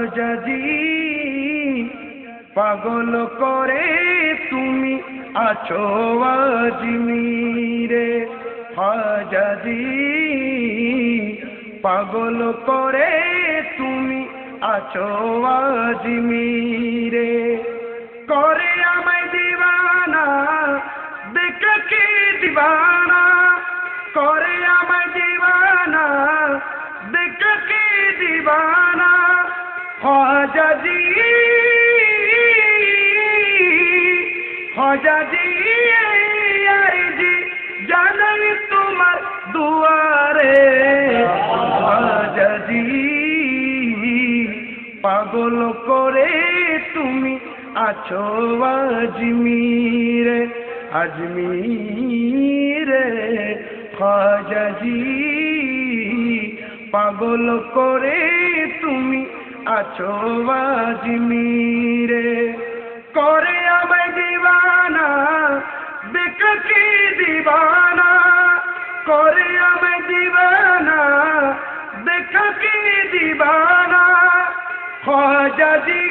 খাজাজি পাগল করে তুমি আছো আজমিরে খাজাজি পাগল করে তুমি আছো আজমিরে। করে আমায় দিবানা, দেখ কি দিবানা? করে আমায় দিবানা, দেখ কি দিবানা? হজাজি হজাজি আরজি জানাই তোমার দুয়ারে। হজাজি, পাগল করে তুমি আছো আজমিরে আজমিরে। খাজাজি পাগল করে তুমি আছো আজমিরে করে আমায় দিবানা দেখ কি দিবানা করে আমায় দিবানা দেখ কি দিবানা খাজাজি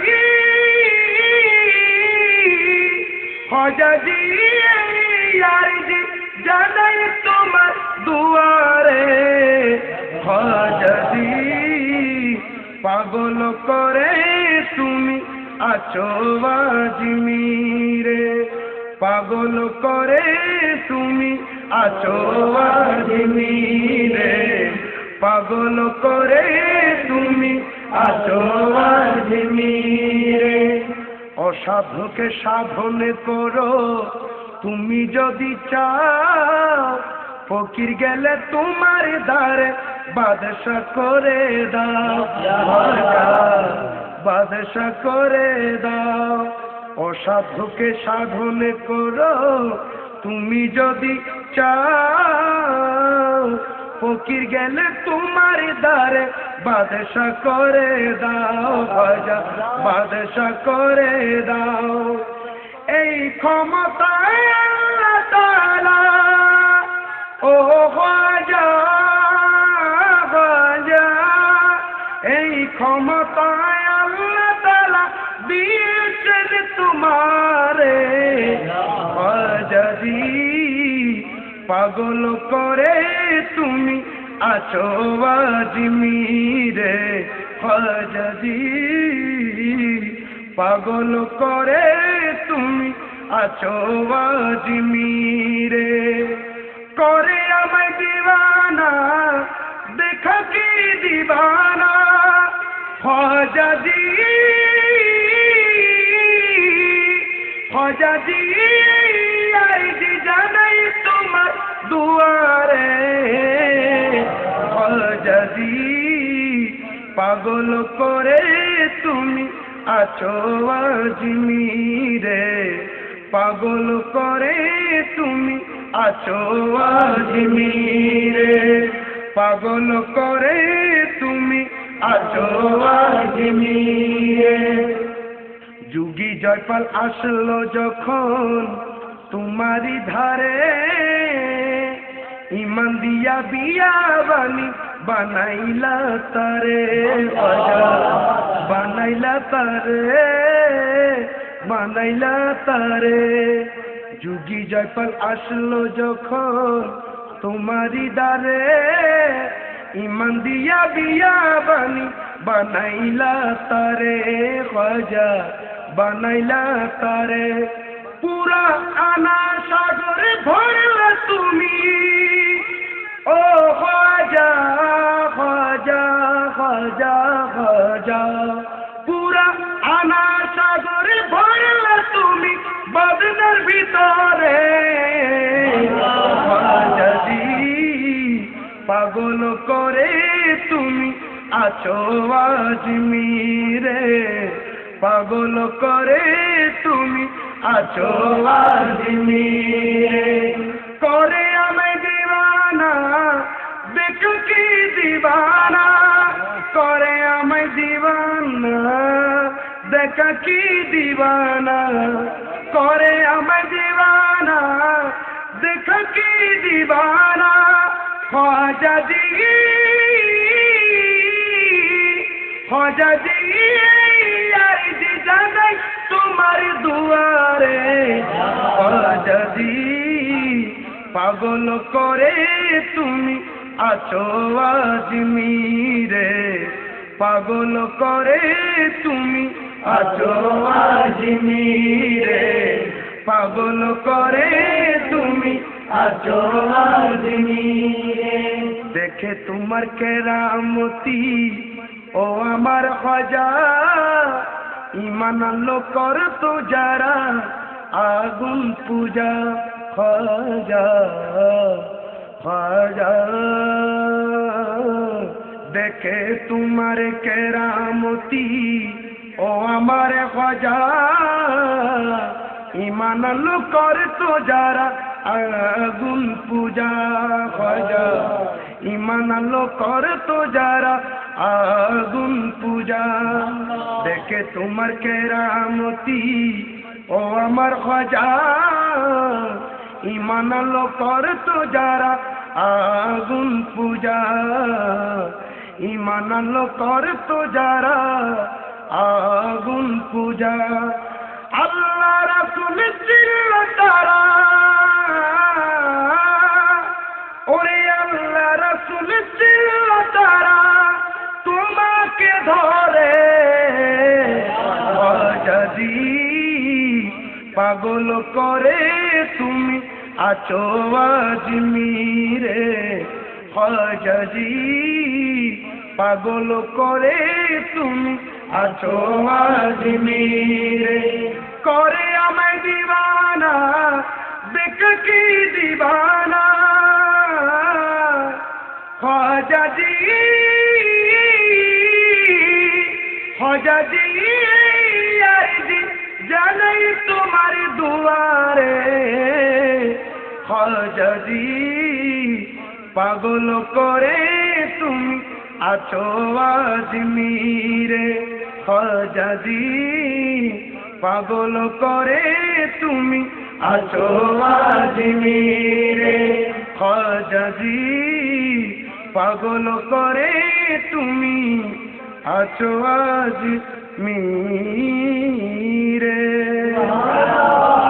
খাজাজি আরজি জানাই তোমার দুয়ারে খাজাজি আছো আজমিরে, পাগল করে তুমি আছো আজমিরে, পাগল করে তুমি আছো আজমিরে। অসাধুকে সাধনে করো, তুমি যদি চাও, ফকির গেলে তোমার দ্বারে বাদশা করে দাও। বাদশা করে দাও। অসাধুকে সাধনে করো, তুমি যদি চাও। ফকির গেলে তোমার দ্বারে বাদশা করে দাও বাজা বাদশা করে দাও। এই ক্ষমতা ও বাজা বাজা এই ক্ষমতায় পাগল করে তুমি আছো আজমিরে হজাজি পাগল করে তুমি আছো আজমিরে করে আমায় দিবানা, দেখা কি দিবানা? হজাজি হজাজি দুয়ারে হজাজি পাগল করে তুমি আছো আজমিরে, পাগল করে তুমি আছো আজমিরে, পাগল করে তুমি আছো আজমিরে। যুগী জয়পাল আসলো যখন তোমারি ধারে ইমান দিয়া বিয়া বানি বানাইলা তারে। বানাইলা তারে বানাইলা তারে। যুগি জয়পাল আসলো যখন তোমারি দ্বারে। ইমান দিয়া বিয়া বানি বানাইলা তারে, খজা, বানাইলা তারে। পুরা আনা সাগরে ভরলা তুমি আছো আজমিরে, পাগল করে তুমি আছো আজমিরে। করে আমায় দিবানা, দেখ কি দিবানা। করে আমায় দিবানা, দেখ কি দিবানা। করে আমায় দিবানা, দেখ কি দিবানা। খাজা জি হজাজি আইজি জানাই তোমার দুয়ারে হজাজি পাগল করে তুমি আছো আজমিরে পাগল করে তুমি আছো আজমিরে পাগল করে তুমি আছো আজমিরে দেখে তোমার কেরামতি, ও আমার খজা, ইমান আলো কর তো যারা, আগুন পূজা, খজা খজা। দেখে তোমার কেরামতি, ও আমার খজা, ইমান আলো কর তো যারা, আগুন পূজা, খজা। ইমান আলো কর তো যারা আগুন পূজা। দেখে তোমার কেরামতি। ও আমার খজা। ইমান আলো কর তো যারা। আগুন পূজা। ইমান আলো কর তো যারা। আগুন পূজা। আল্লাহ রাসুল ছিল তারা পাগল করে তুমি আছো আজমিরে হজি পাগল করে তুমি আছো আজমিরে করে আমায় দিবানা, দেখ কি দিবানা। হজাজি হজাজি জানাই তোমার দুয়ারে। হজাজি পাগল করে তুমি আছো আজমিরে। হজাজি পাগল করে তুমি আছো আজমিরে। হজাজি পাগল করে তুমি আছো আজ me re